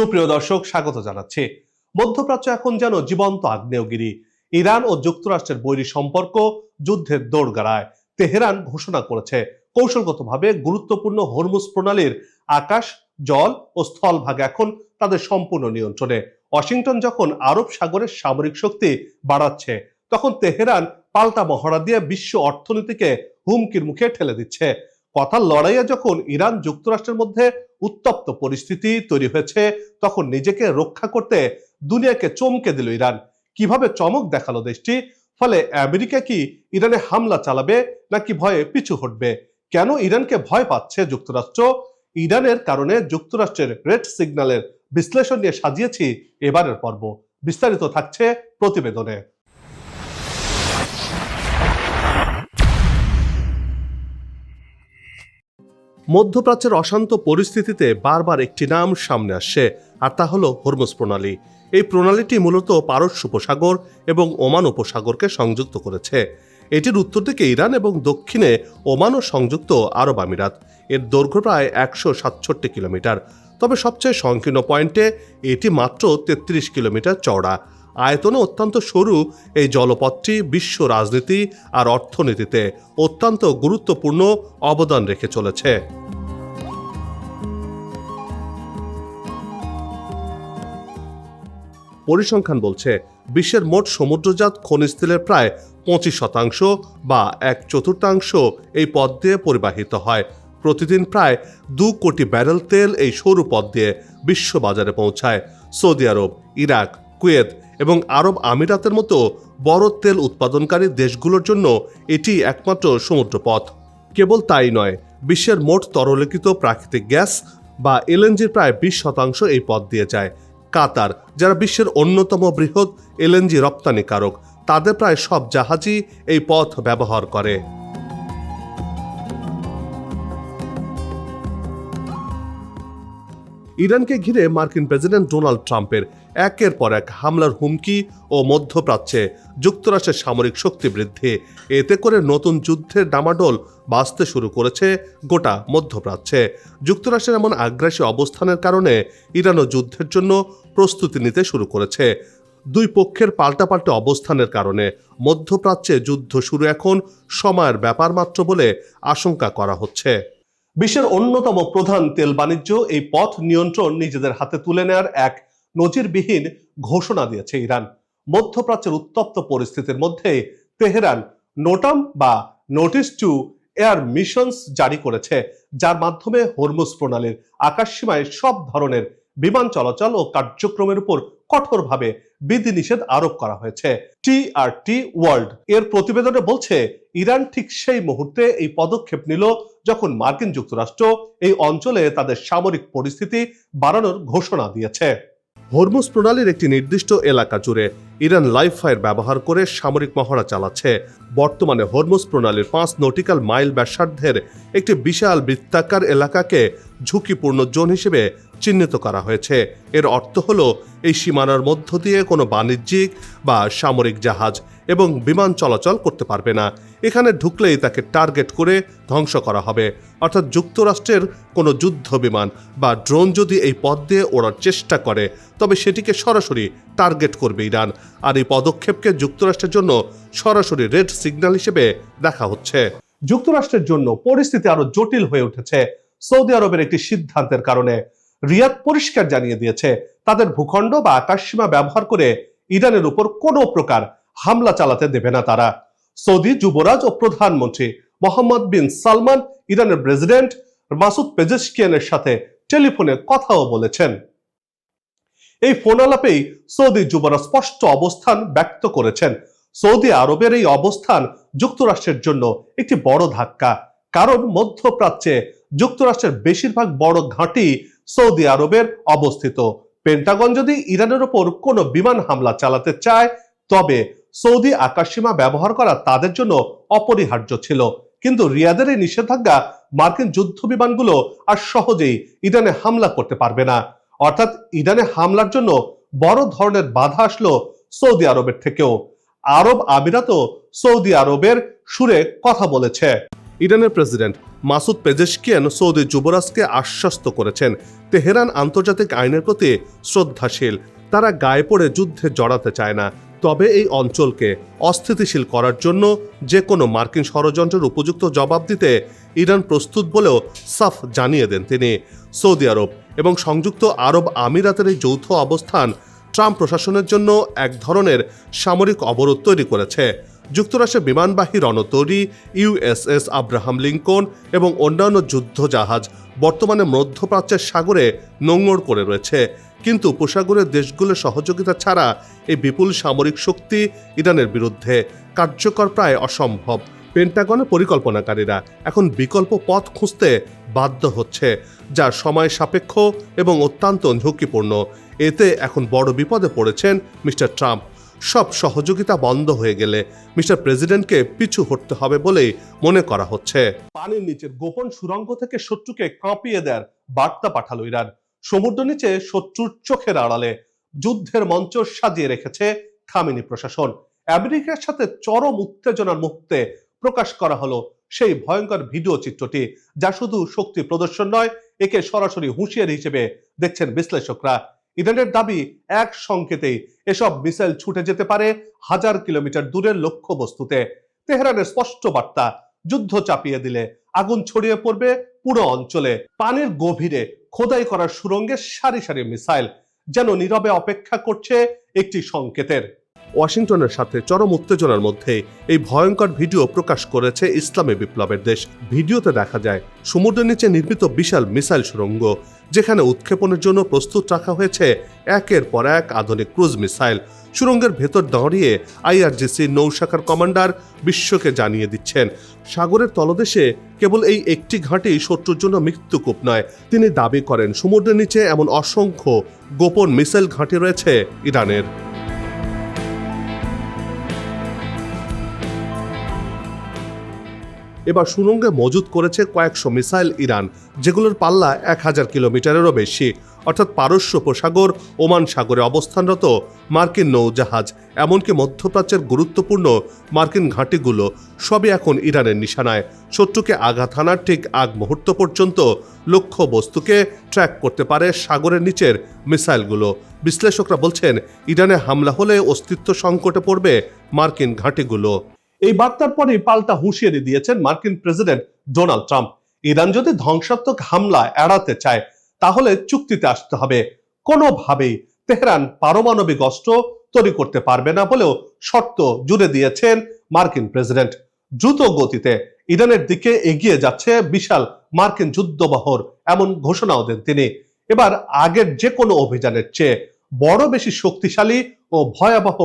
সুপ্রিয় দর্শক, স্বাগত জানাচ্ছি। মধ্যপ্রাচ্য এখন যেন জীবন্ত আগ্নেয়গিরি। ইরান ও যুক্তরাষ্ট্রের বৈরী সম্পর্ক যুদ্ধের দৌড়গাড়ায় তেহরান ঘোষণা করেছে। কৌশলগতভাবে গুরুত্বপূর্ণ হরমুজ প্রণালীর আকাশ, জল ও স্থলভাগ এখন তাদের সম্পূর্ণ নিয়ন্ত্রণে। ওয়াশিংটন যখন আরব সাগরের সামরিক শক্তি বাড়াচ্ছে, তখন তেহরান পাল্টা মহড়া দিয়ে বিশ্ব অর্থনীতিকে হুমকির মুখে ঠেলে দিচ্ছে। কথার লড়াইয়ে যখন ইরান যুক্তরাষ্ট্রের মধ্যে উত্তপ্ত পরিস্থিতি তৈরি হয়েছে, তখন নিজেকে রক্ষা করতে দুনিয়াকে চমকে দিল ইরান। কীভাবে চমক দেখাল দেশটি? ফলে আমেরিকা কি ইরানে হামলা চালাবে নাকি ভয়ে পিছু হটবে? কেন ইরানকে ভয় পাচ্ছে যুক্তরাষ্ট্র? ইরানের কারণে যুক্তরাষ্ট্রের রেড সিগন্যালের বিশ্লেষণ নিয়ে সাজিয়েছি এবারের পর্ব। বিস্তারিত থাকছে প্রতিবেদনে। মধ্যপ্রাচ্যের অশান্ত পরিস্থিতিতে বারবার একটি নাম সামনে আসছে, আর তা হলো হরমুজ প্রণালী। এই প্রণালীটি মূলত পারস্য উপসাগর এবং ওমান উপসাগরকে সংযুক্ত করেছে। এটির উত্তর দিকে ইরান এবং দক্ষিণে ওমান ও সংযুক্ত আরব আমিরাত। এর দৈর্ঘ্য প্রায় একশো সাতষট্টি কিলোমিটার। তবে সবচেয়ে সংকীর্ণ পয়েন্টে এটি মাত্র তেত্রিশ কিলোমিটার চওড়া। আয়তনে অত্যন্ত সরু এই জলপথটি বিশ্ব রাজনীতি আর অর্থনীতিতে অত্যন্ত গুরুত্বপূর্ণ অবদান রেখে চলেছে। পরিসংখ্যান বলছে, বিশ্বের মোট সমুদ্রজাত খনিজ তেলের প্রায় পঁচিশ শতাংশ বা এক চতুর্থাংশ এই পথ দিয়ে পরিবাহিত হয়। প্রতিদিন প্রায় দু কোটি ব্যারেল তেল এই সরু পথ দিয়ে বিশ্ব বাজারে পৌঁছায়। সৌদি আরব, ইরাক, কুয়েত এবং আরব আমিরাতের মতো বড় তেল উৎপাদনকারী দেশগুলোর জন্য এটি একমাত্র সমুদ্রপথ। কেবল তাই নয়, বিশ্বের মোট তরলীকৃত প্রাকৃতিক গ্যাস বা এলএনজির প্রায় বিশ শতাংশ এই পথ দিয়ে যায়। কাতার, যারা বিশ্বের অন্যতম বৃহৎ এলএনজি রপ্তানিকারক, তাদের প্রায় সব জাহাজই এই পথ ব্যবহার করে। ইরানকে ঘিরে মার্কিন প্রেসিডেন্ট ডোনাল্ড ট্রাম্পের একের পর এক হামলার হুমকি ও মধ্যপ্রাচ্যে যুক্তরাষ্ট্রের সামরিক শক্তি বৃদ্ধি। এতে করে নতুন যুদ্ধের ডামাডোল বাঁচতে শুরু করেছে গোটা মধ্যপ্রাচ্যে। যুক্তরাষ্ট্রের এমন আগ্রাসী অবস্থানের কারণে ইরানও যুদ্ধের জন্য প্রস্তুতি নিতে শুরু করেছে। দুই পক্ষের পাল্টাপাল্টা অবস্থানের কারণে মধ্যপ্রাচ্যে যুদ্ধ শুরু এখন সময়ের ব্যাপার মাত্র বলে আশঙ্কা করা হচ্ছে। বিশ্বের অন্যতম প্রধান তেল বাণিজ্য এই পথ নিয়ন্ত্রণ নিজেদের হাতে তুলে নেয়ার এক নজিরবিহীন ঘোষণা দিয়েছে ইরান। মধ্যপ্রাচ্যের উত্তপ্ত পরিস্থিতির মধ্যে তেহরান নোটাম বা নোটিস টু এয়ার মিশনস জারি করেছে, যার মাধ্যমে হরমুজ প্রণালীর আকাশসীমায় সব ধরনের বিমান চলাচল ও কার্যক্রমের উপর কঠোরভাবে বিধিনিষেধ আরোপ করা হয়েছে। টিআরটি ওয়ার্ল্ড এর প্রতিবেদনে বলছে, ইরান ঠিক সেই মুহূর্তে এই পদক্ষেপ নিল যখন মার্কিন যুক্তরাষ্ট্র এই অঞ্চলে তাদের সামরিক পরিস্থিতি বাড়ানোর ঘোষণা দিয়েছে। হরমুজ প্রণালীর একটি নির্দিষ্ট এলাকা জুড়ে ইরান লাইফ ফায়ার ব্যবহার করে সামরিক মহড়া চালাচ্ছে। বর্তমানে হরমুজ প্রণালীর পাঁচ নটিক্যাল মাইল ব্যাসার্ধের একটি বিশাল বৃত্তাকার এলাকাকে ঝুঁকিপূর্ণ জোন হিসেবে চিহ্নিত করা হয়েছে। এর অর্থ হলো, এই সীমানার মধ্য দিয়ে কোনো বাণিজ্যিক বা সামরিক জাহাজ এবং বিমান চলাচল করতে পারবে না। এখানে ঢুকলেই তাকে টার্গেট করে ধ্বংস করা হবে। অর্থাৎ যুক্তরাষ্ট্রের কোনো যুদ্ধ বিমান বা ড্রোন যদি এই পথ দিয়ে ওড়ার চেষ্টা করে, তবে সেটিকে সরাসরি টার্গেট করবে ইরান। আর এই পদক্ষেপকে যুক্তরাষ্ট্রের জন্য সরাসরি রেড সিগন্যাল হিসেবে দেখা হচ্ছে। যুক্তরাষ্ট্রের জন্য পরিস্থিতি আরও জটিল হয়ে উঠেছে সৌদি আরবের একটি সিদ্ধান্তের কারণে। রিয়াদ পরিষ্কার জানিয়ে দিয়েছে, তাদের ভূখণ্ড বা আকাশসীমা ব্যবহার করে ইরানের উপর কোনো প্রকার হামলা চালাতে দেবে না তারা। সৌদি যুবরাজ ও প্রধানমন্ত্রী মোহাম্মদ বিন সালমান ইরানের প্রেসিডেন্ট মাসুদ পেজেশকিয়ানের সাথে টেলিফোনে কথাও বলেছেন। এই ফোন আলাপেই সৌদি যুবরাজ স্পষ্ট অবস্থান ব্যক্ত করেছেন। সৌদি আরবের এই অবস্থান যুক্তরাষ্ট্রের জন্য একটি বড় ধাক্কা। কারণ মধ্যপ্রাচ্যে যুক্তরাষ্ট্রের বেশিরভাগ বড় ঘাঁটি সৌদি আরবের অবস্থিত। পেন্টাগন যদি ইরানের ওপর কোনো বিমান হামলা চালাতে চায়, তবে সৌদি আকাশসীমা ব্যবহার করা তাদের জন্য অপরিহার্য ছিল। কিন্তু রিয়াদের এই নিষেধাজ্ঞা মার্কিন যুদ্ধ বিমানগুলো আর সহজেই ইরানে হামলা করতে পারবে না। অর্থাৎ ইরানে হামলার জন্য বড় ধরনের বাধা আসলো সৌদি আরবের থেকেও। আরব আমিরাতও সৌদি আরবের সুরে কথা বলেছে। ইরানের প্রেসিডেন্ট মাসুদ পেজেশকিয়ান সৌদি যুবরাজকে আশ্বস্ত করেছেন। তেহরান আন্তর্জাতিক আইনের প্রতি শ্রদ্ধাশীল। তারা গায়ে পড়ে যুদ্ধে জড়াতে চায় না। তবে এই অঞ্চলকে অস্থিতিশীল করার জন্য যে কোনো মার্কিন ষড়যন্ত্রের উপযুক্ত জবাব দিতে ইরান প্রস্তুত বলেও সাফ জানিয়ে দেন তিনি। সৌদি আরব এবং সংযুক্ত আরব আমিরাতের এই যৌথ অবস্থান ট্রাম্প প্রশাসনের জন্য এক ধরনের সামরিক অবরোধ তৈরি করেছে। যুক্তরাষ্ট্রের বিমানবাহী রণতরী ইউএসএস আব্রাহাম লিঙ্কন এবং অন্যান্য যুদ্ধ জাহাজ বর্তমানে মধ্যপ্রাচ্যের সাগরে নোঙর করে রয়েছে। কিন্তু উপসাগরের দেশগুলোর সহযোগিতা ছাড়া এই বিপুল সামরিক শক্তি ইরানের বিরুদ্ধে কার্যকর প্রায় অসম্ভব। পেন্টাগনের পরিকল্পনাকারীরা এখন বিকল্প পথ খুঁজতে বাধ্য হচ্ছে যা সময় সাপেক্ষ এবং অত্যন্ত ঝুঁকিপূর্ণ। এতে এখন বড় বিপদে পড়েছেন মিস্টার ট্রাম্প। সব সহযোগিতা বন্ধ হয়ে গেলে মিস্টার প্রেসিডেন্টকে পিছু হটতে হবে বলেই মনে করা হচ্ছে। পানির নিচের গোপন সুরঙ্গ থেকে শত্রুকে কাঁপিয়ে দেওয়ার বার্তা পাঠালো ইরান। সমুদ্র নিচে শত্রুর চোখের আড়ালে যুদ্ধের মঞ্চ সাজিয়ে রেখেছে খামিনি প্রশাসন। আমেরিকার সাথে চরম উত্তেজনার মুহূর্তে প্রকাশ করা হলো সেই ভয়ঙ্কর ভিডিও চিত্রটি, যা শুধু শক্তি প্রদর্শন নয়, একে সরাসরি হুঁশিয়ারি হিসেবে দেখছেন বিশ্লেষকরা। ইরানের দাবি এক সংকেতেই এসব মিসাইল ছুটে যেতে পারে হাজার কিলোমিটার দূরের লক্ষ্য বস্তুতে তেহরানের স্পষ্ট বার্তা, যুদ্ধ চাপিয়ে দিলে আগুন ছড়িয়ে পড়বে পুরো অঞ্চলে। পানির গভীরে খোদাই করার সুরঙ্গে সারি সারি মিসাইল যেন নীরবে অপেক্ষা করছে একটি সংকেতের। ওয়াশিংটনের সাথে চরম উত্তেজনার মধ্যে এই ভয়ঙ্কর ভিডিও প্রকাশ করেছে ইসলামী বিপ্লবের দেশ। ভিডিওতে দেখা যায়, সমুদ্রের নিচে নির্মিত বিশাল মিসাইল সুরঙ্গ, যেখানে উৎক্ষেপণের জন্য প্রস্তুত রাখা হয়েছে একের পর এক আধুনিক ক্রুজ মিসাইল। সুরঙ্গের ভেতর দাঁড়িয়ে আইআরজিসি নৌশাখার কমান্ডার বিশ্বকে জানিয়ে দিচ্ছেন, সাগরের তলদেশে কেবল এই একটি ঘাঁটি শত্রুর জন্য মৃত্যুকূপ নয়। তিনি দাবি করেন, সমুদ্রের নিচে এমন অসংখ্য গোপন মিসাইল ঘাঁটি রয়েছে ইরানের। এবার সুরঙ্গে মজুত করেছে কয়েকশো মিসাইল ইরান, যেগুলোর পাল্লা এক হাজার কিলোমিটারেরও বেশি। অর্থাৎ পারস্য উপসাগর, ওমান সাগরে অবস্থানরত মার্কিন নৌজাহাজ, এমনকি মধ্যপ্রাচ্যের গুরুত্বপূর্ণ মার্কিন ঘাঁটিগুলো সবই এখন ইরানের নিশানায়। শত্রুকে আঘাত হানার ঠিক আগ মুহূর্ত পর্যন্ত লক্ষ্য বস্তুকে ট্র্যাক করতে পারে সাগরের নিচের মিসাইলগুলো। বিশ্লেষকরা বলছেন, ইরানে হামলা হলে অস্তিত্ব সংকটে পড়বে মার্কিন ঘাঁটিগুলো। এই বার্তার পরে পাল্টা হুঁশিয়ারি দিয়েছেন মার্কিন প্রেসিডেন্ট ডোনাল্ড ট্রাম্প। ইরান যদি ধ্বংসাত্মক হামলা এড়াতে চায়, তাহলে চুক্তিতে আসতে হবে। কোনোভাবেই তেহরান পারমাণবিক অস্ত্র তৈরি করতে পারবে না বলেও শর্ত জুড়ে দিয়েছেন মার্কিন প্রেসিডেন্ট। দ্রুত গতিতে ইরানের দিকে এগিয়ে যাচ্ছে বিশাল মার্কিন যুদ্ধবহর, এমন ঘোষণাও দেন তিনি। এবার আগের যে কোনো অভিযানের চেয়ে বড় বেশি শক্তিশালী ও ভয়াবহ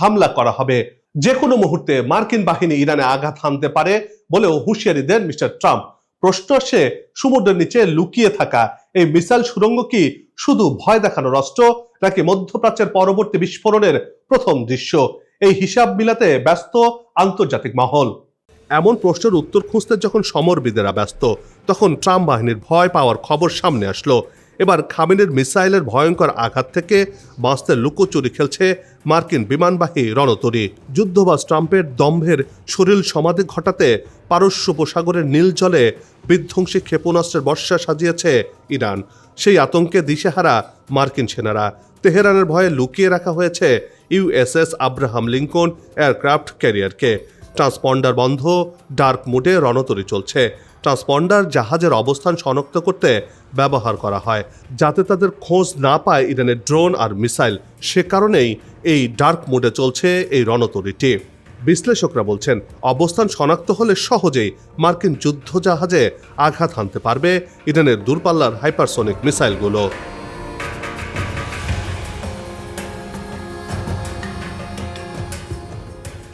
হামলা করা হবে। যে কোনো মুহূর্তে মার্কিন বাহিনী ইরানে আঘাত হানতে পারে বলেও হুঁশিয়ারি দেন মিস্টার ট্রাম্প। প্রশ্ন আসে, সমুদ্রের নিচে লুকিয়ে থাকা এই মিসাইল সুরঙ্গ কি শুধু ভয় দেখানো অস্ত্র নাকি মধ্যপ্রাচ্যের পরবর্তী বিস্ফোরণের প্রথম দৃশ্য? এই হিসাব মিলাতে ব্যস্ত আন্তর্জাতিক মহল। এমন প্রশ্নের উত্তর খুঁজতে যখন সমরবিদেরা ব্যস্ত, তখন ট্রাম্প বাহিনীর ভয় পাওয়ার খবর সামনে আসলো। এবার খামিনের মিসাইলের ভয়ঙ্কর আঘাত থেকে বাঁচতে লুকোচুরি খেলছে মার্কিন বিমানবাহী রণতরী। যুদ্ধবাজ ট্রাম্পের দম্ভের শরীর সমাধি ঘটাতে পারস্য উপসাগরের নীল জলে বিধ্বংসী ক্ষেপণাস্ত্রের বর্ষা সাজিয়েছে ইরান। সেই আতঙ্কে দিশেহারা মার্কিন সেনারা। তেহরানের ভয়ে লুকিয়ে রাখা হয়েছে ইউএসএস আব্রাহাম লিঙ্কন এয়ারক্রাফট ক্যারিয়ারকে। ট্রান্সপন্ডার বন্ধ, ডার্ক মুডে রণতরী চলছে। ট্রান্সপন্ডার জাহাজের অবস্থান শনাক্ত করতে ব্যবহার করা হয়, যাতে তাদের খোঁজ না পায় ইরানের ড্রোন আর মিসাইল। সে কারণেই এই ডার্ক মোডে চলছে এই রণতরীটি। বিশ্লেষকরা বলছেন, অবস্থান শনাক্ত হলে সহজেই মার্কিন যুদ্ধ জাহাজে আঘাত হানতে পারবে ইরানের দূরপাল্লার হাইপারসোনিক মিসাইলগুলো।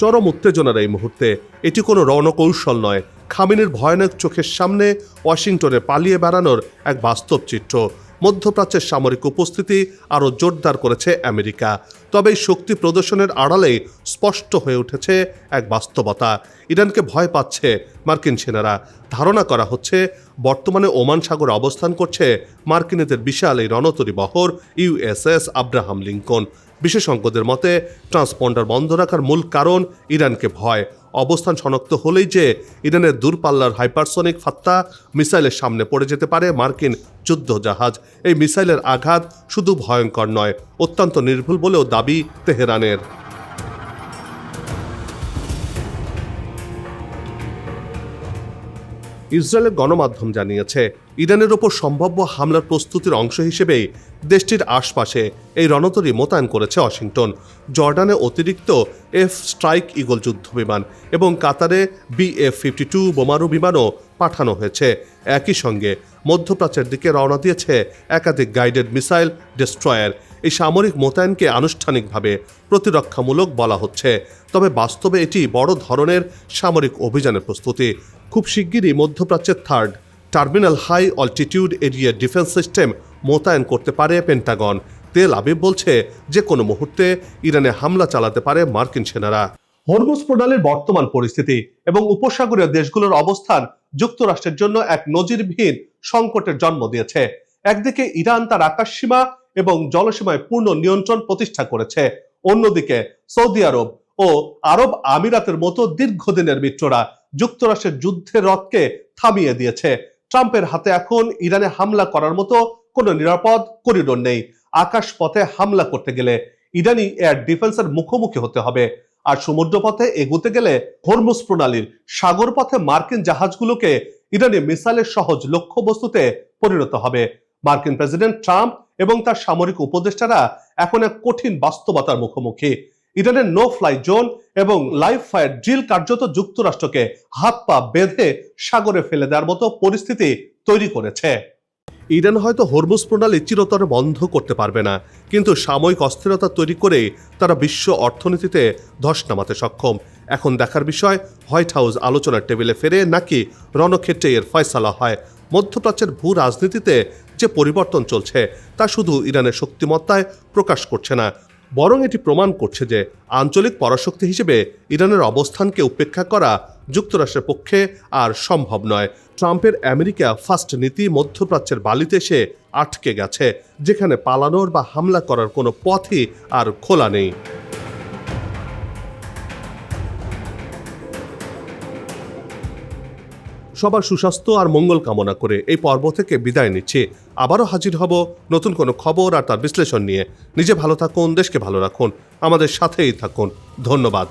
চরম উত্তেজনার এই মুহূর্তে। এটি কোনো রণকৌশল নয়। খামিনের ভয়ানক চোখের সামনে ওয়াশিংটনে পালিয়ে বেড়ানোর এক বাস্তব চিত্র। মধ্যপ্রাচ্যের সামরিক উপস্থিতি আরও জোরদার করেছে আমেরিকা। তবে এই শক্তি প্রদর্শনের আড়ালেই স্পষ্ট হয়ে উঠেছে এক বাস্তবতা। ইরানকে ভয় পাচ্ছে মার্কিন সেনারা। ধারণা করা হচ্ছে, বর্তমানে ওমান সাগরে অবস্থান করছে মার্কিনীদের বিশাল এই রণতরী বহর ইউএসএস আব্রাহাম লিঙ্কন। বিশেষজ্ঞদের মতে, ট্রান্সপন্ডার বন্ধ রাখার মূল কারণ ইরানকে ভয়। অবস্থান শনাক্ত হলেই যে ইরানের দূরপাল্লার হাইপারসনিক ফাত্তা মিসাইলের সামনে পড়ে যেতে পারে মার্কিন যুদ্ধ জাহাজ এই মিসাইলের আঘাত শুধু ভয়ঙ্কর নয়, অত্যন্ত নির্ভুল বলেও দাবি তেহরানের। ইসরায়েলের গণমাধ্যম জানিয়েছে ইরানের ওপর সম্ভাব্য হামলার প্রস্তুতির অংশ হিসেবেই দেশটির আশপাশে এই রণতরী মোতায়েন করেছে ওয়াশিংটন। জর্ডানে অতিরিক্ত এফ স্ট্রাইক ইগল যুদ্ধ বিমান এবং কাতারে বিএফ ফিফটি টু বোমারু বিমানও পাঠানো হয়েছে। একই সঙ্গে মধ্যপ্রাচ্যের দিকে রওনা দিয়েছে একাধিক গাইডেড মিসাইল ডেস্ট্রয়ার। এই সামরিক মোতায়েনকে আনুষ্ঠানিকভাবে প্রতিরক্ষামূলক বলা হচ্ছে। তবে বাস্তবে এটি বড় ধরনের সামরিক অভিযানের প্রস্তুতি। খুব শিগগিরই মধ্যপ্রাচ্যের third terminal high altitude area defence system মোতায়েন করতে পারে পেন্টাগন। তেল আবিব বলছে, যে কোনো মুহূর্তে ইরানে হামলা চালাতে পারে মার্কিন সেনারা। হরমুজ প্রণালীর বর্তমান পরিস্থিতি এবং উপসাগরীয় দেশগুলোর অবস্থান যুক্তরাষ্ট্রের জন্য এক নজিরবিহীন সংকটের জন্ম দিয়েছে। একদিকে ইরান তার আকাশসীমা এবং জলসীমায় পূর্ণ নিয়ন্ত্রণ প্রতিষ্ঠা করেছে। অন্যদিকে সৌদি আরব ও আরব আমিরাতের মতো দীর্ঘদিনের মিত্ররা যুক্তরাষ্ট্রের যুদ্ধের রথকে থামিয়ে দিয়েছে। ট্রাম্পের হাতে এখন ইরানে হামলা করার মতো কোনো নিরাপদ করিডোর নেই। আকাশ পথে হামলা করতে গেলে ইরানি এয়ার ডিফেন্সের মুখোমুখি হতে হবে। আর সমুদ্রপথে এগোতে গেলে হরমুজ প্রণালীর সাগর পথে মার্কিন জাহাজগুলোকে ইরানি মিসাইলের সহজ লক্ষ্যবস্তুতে পরিণত হবে। মার্কিন প্রেসিডেন্ট ট্রাম্প এবং তার সামরিক উপদেষ্টারা এখন এক কঠিন বাস্তবতার মুখোমুখি। ইরানের নো ফ্লাই জোন এবং লাইফ ফায়ার ড্রিল কার্যত যুক্তরাষ্ট্রকে হাত পা বেঁধে সাগরে ফেলে দেওয়ার মতো পরিস্থিতি তৈরি করেছে। ইরান হয়তো হরমুজ প্রণালী চিরতরে বন্ধ করতে পারবে না, কিন্তু সাময়িক অস্থিরতা তৈরি করে তারা বিশ্ব অর্থনীতিতে ধস নামাতে সক্ষম। এখন দেখার বিষয়, হোয়াইট হাউস আলোচনার টেবিলে ফেরে নাকি রণক্ষেত্রে এর ফয়সালা হয়? মধ্যপ্রাচ্যের ভূ রাজনীতিতে যে পরিবর্তন চলছে, তা শুধু ইরানের শক্তিমত্তায় প্রকাশ করছে না বরং এটি প্রমাণ করছে যে আঞ্চলিক পরাশক্তি হিসেবে ইরানের অবস্থানকে উপেক্ষা করা যুক্তরাষ্ট্রের পক্ষে আর সম্ভব নয়। ট্রাম্পের আমেরিকা ফার্স্ট নীতি মধ্যপ্রাচ্যের বালিতে এসে আটকে গেছে, যেখানে পালানোর বা হামলা করার কোনো পথই আর খোলা নেই। সবার সুস্বাস্থ্য আর মঙ্গল কামনা করে এই পর্ব থেকে বিদায় নিচ্ছি। আবারও হাজির হব নতুন কোনো খবর আর তার বিশ্লেষণ নিয়ে। নিজে ভালো থাকুন, দেশকে ভালো রাখুন। আমাদের সাথেই থাকুন। ধন্যবাদ।